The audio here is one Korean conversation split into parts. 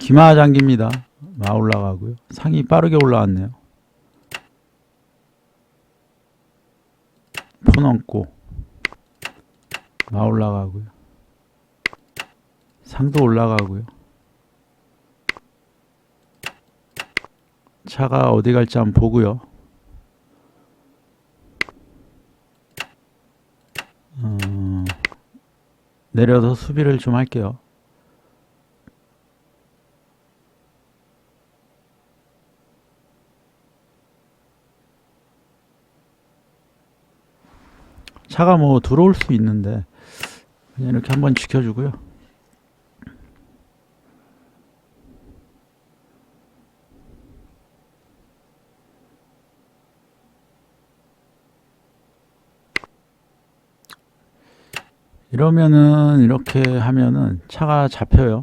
기마 장기입니다. 마 올라가고요. 상이 빠르게 올라왔네요. 폰 얹고 마 올라가고요. 상도 올라가고요. 차가 어디 갈지 한번 보고요. 어, 내려서 수비를 좀 할게요. 차가 뭐 들어올 수 있는데 그냥 이렇게 한번 지켜주고요. 이러면은 이렇게 하면은 차가 잡혀요.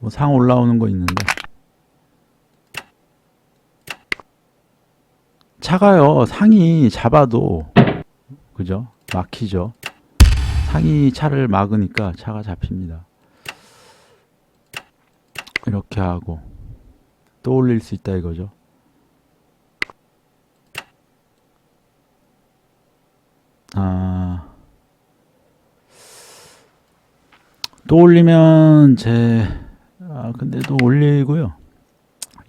뭐 상 올라오는 거 있는데 차가요 상이 잡아도 그죠 막히죠. 상이 차를 막으니까 차가 잡힙니다. 이렇게 하고 또 올릴 수 있다 이거죠. 아. 또 올리면 제, 아, 근데 또 올리고요.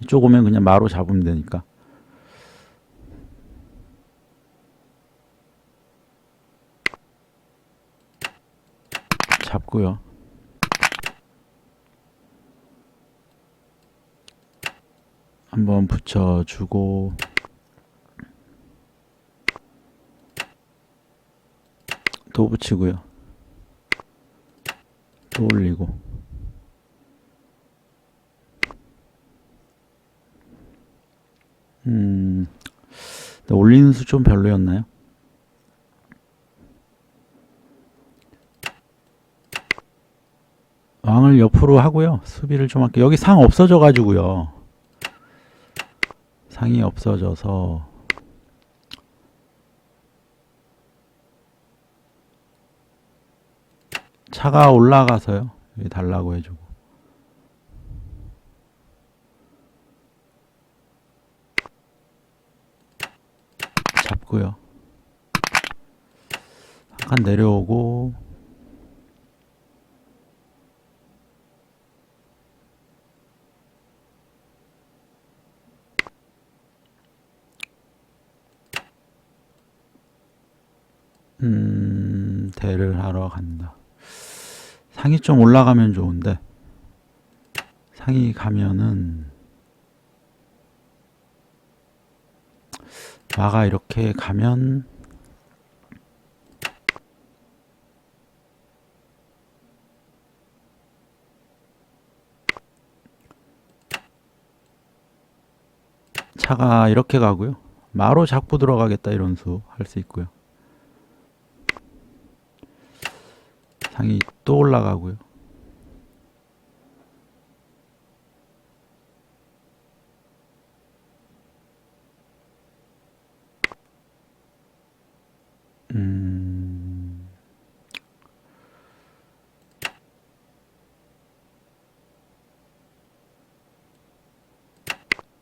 이쪽 오면 그냥 마로 잡으면 되니까. 잡고요. 한번 붙여주고, 또 붙이고요. 또 올리고 음 올리는 수 좀 별로였나요? 왕을 옆으로 하고요 수비를 좀 할게요 여기 상 없어져 가지고요 상이 없어져서 차가 올라가서요. 여기 달라고 해주고. 잡고요. 한 칸 내려오고. 음, 대를 하러 간다. 상이 좀 올라가면 좋은데 상이 가면은 마가 이렇게 가면 차가 이렇게 가고요. 마로 잡고 들어가겠다 이런 수 할 수 있고요. 상이 또 올라가고요. 음,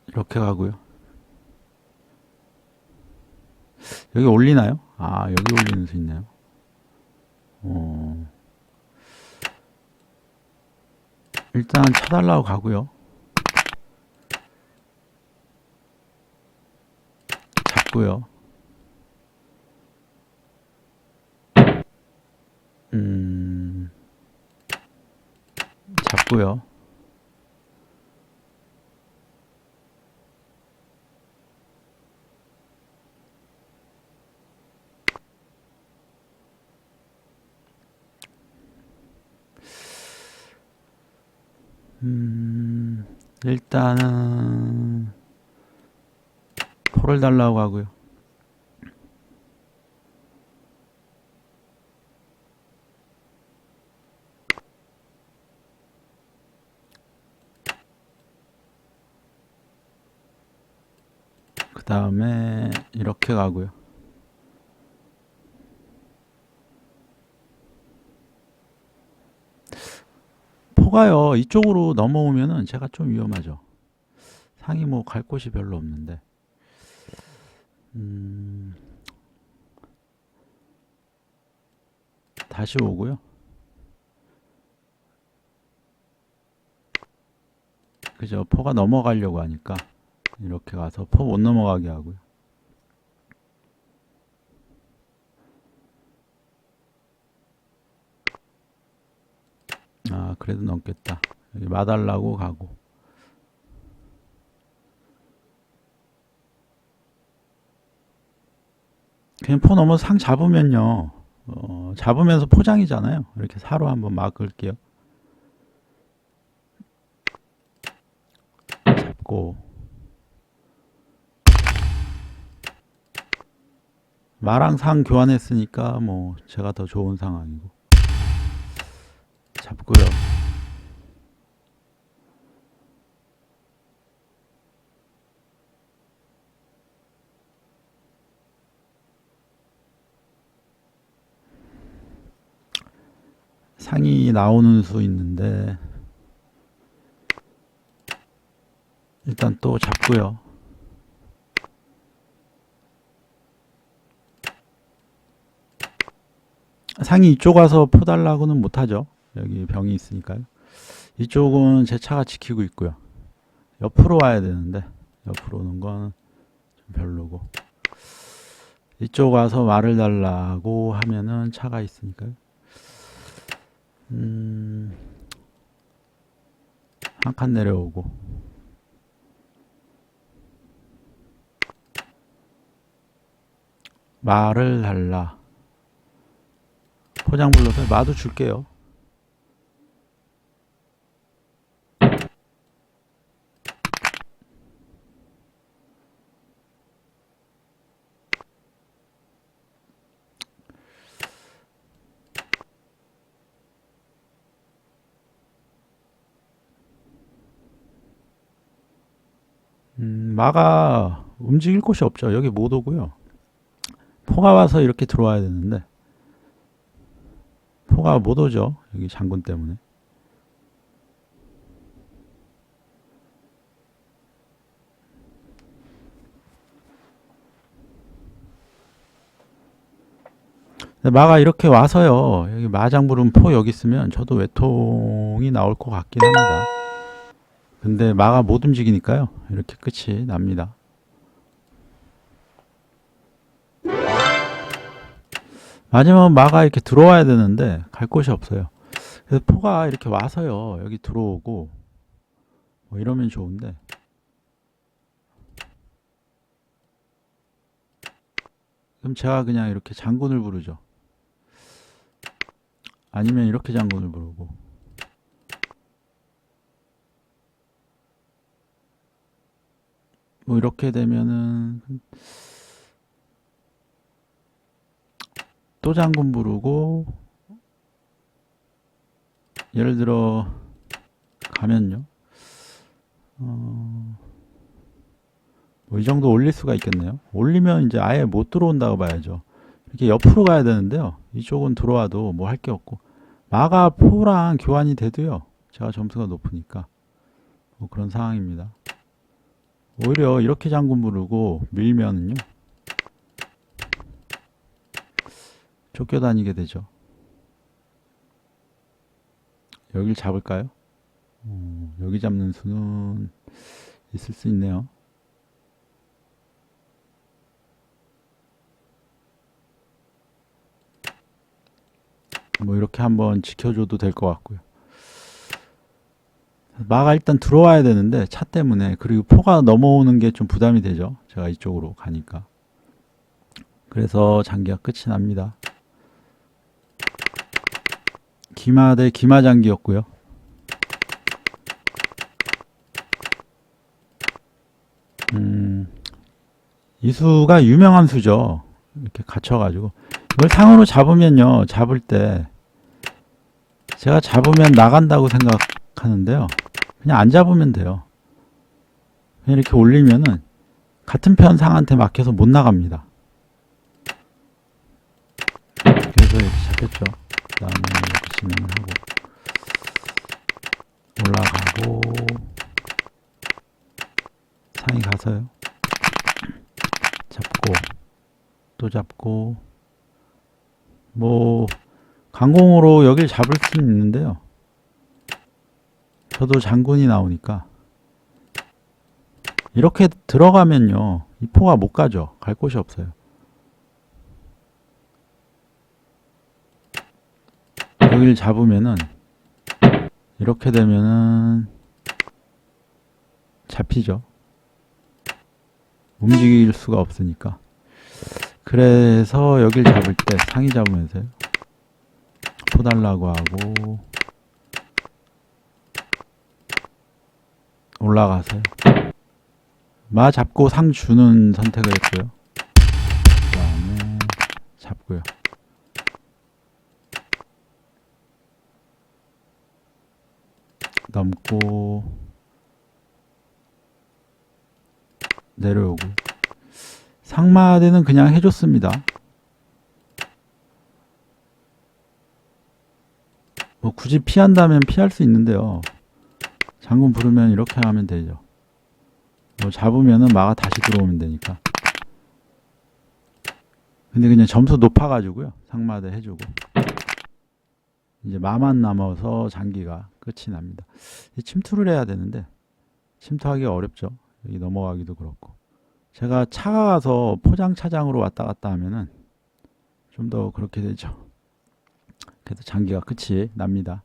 이렇게 가고요. 여기 올리나요? 아, 여기 올리는 수 있나요? 어. 일단 차달라고 가고요. 잡고요. 음, 잡고요. 음, 일단은 포를 달라고 하고요. 그 다음에 이렇게 가고요. 포가요 이쪽으로 넘어오면은 제가 좀 위험하죠. 상이 뭐 갈 곳이 별로 없는데. 음, 다시 오고요. 그죠? 포가 넘어가려고 하니까 이렇게 가서 포 못 넘어가게 하고요. 아, 그래도 넘겠다. 여기 마달라고 가고. 그냥 포 넘어서 상 잡으면요. 어, 잡으면서 포장이잖아요. 이렇게 사로 한번 막을게요. 잡고. 마랑 상 교환했으니까 뭐 제가 더 좋은 상황이고. 잡고요. 상이 나오는 수 있는데 일단 또 잡고요. 상이 이쪽 와서 포달라고는 못하죠. 여기 병이 있으니까요. 이쪽은 제 차가 지키고 있고요. 옆으로 와야 되는데 옆으로 오는 건좀 별로고 이쪽 와서 말을 달라고 하면은 차가 있으니까요. 음, 한 칸 내려오고 말을 달라 포장 불러서 마도 줄게요. 음, 마가 움직일 곳이 없죠. 여기 못 오고요. 포가 와서 이렇게 들어와야 되는데 포가 못 오죠. 여기 장군 때문에. 마가 이렇게 와서요. 여기 마장부름 포 여기 있으면 저도 외통이 나올 것 같긴 합니다. 근데 마가 못 움직이니까요. 이렇게 끝이 납니다. 마지막은 마가 이렇게 들어와야 되는데 갈 곳이 없어요. 그래서 포가 이렇게 와서요. 여기 들어오고 뭐 이러면 좋은데 그럼 제가 그냥 이렇게 장군을 부르죠. 아니면 이렇게 장군을 부르고 뭐 이렇게 되면은 또 장군 부르고 예를 들어 가면요. 어, 뭐 이 정도 올릴 수가 있겠네요. 올리면 이제 아예 못 들어온다고 봐야죠. 이렇게 옆으로 가야 되는데요. 이쪽은 들어와도 뭐 할 게 없고. 마가 포랑 교환이 돼도요. 제가 점수가 높으니까. 뭐 그런 상황입니다 오히려 이렇게 장군 부르고 밀면은요 쫓겨 다니게 되죠. 여길 잡을까요? 어, 여기 잡는 수는 있을 수 있네요. 뭐 이렇게 한번 지켜줘도 될 것 같고요. 마가 일단 들어와야 되는데 차 때문에 그리고 포가 넘어오는 게 좀 부담이 되죠. 제가 이쪽으로 가니까. 그래서 장기가 끝이 납니다. 기마 대 기마 장기였고요. 음, 이 수가 유명한 수죠. 이렇게 갇혀가지고 이걸 상으로 잡으면요, 잡을 때 제가 잡으면 나간다고 생각하는데요. 그냥 안 잡으면 돼요. 그냥 이렇게 올리면은 같은 편 상한테 막혀서 못 나갑니다. 그래서 이렇게 잡혔죠. 그 다음에 이렇게 진행을 하고 올라가고 상이 가서요. 잡고 또 잡고 뭐 강공으로 여길 잡을 수는 있는데요. 저도 장군이 나오니까 이렇게 들어가면요 이 포가 못 가죠. 갈 곳이 없어요. 여기를 잡으면은 이렇게 되면은 잡히죠. 움직일 수가 없으니까. 그래서 여길 잡을 때 상의 잡으면서요. 포 달라고 하고 올라가서요. 마 잡고 상 주는 선택을 했고요. 그 다음에 잡고요. 넘고 내려오고 상마대는 그냥 해줬습니다. 뭐 굳이 피한다면 피할 수 있는데요. 장군 부르면 이렇게 하면 되죠. 뭐 잡으면은 마가 다시 들어오면 되니까. 근데 그냥 점수 높아가지고요. 상마대 해주고. 이제 마만 남아서 장기가 끝이 납니다. 이 침투를 해야 되는데 침투하기 어렵죠. 여기 넘어가기도 그렇고. 제가 차가 가서 포장 차장으로 왔다 갔다 하면은 좀 더 그렇게 되죠. 그래도 장기가 끝이 납니다.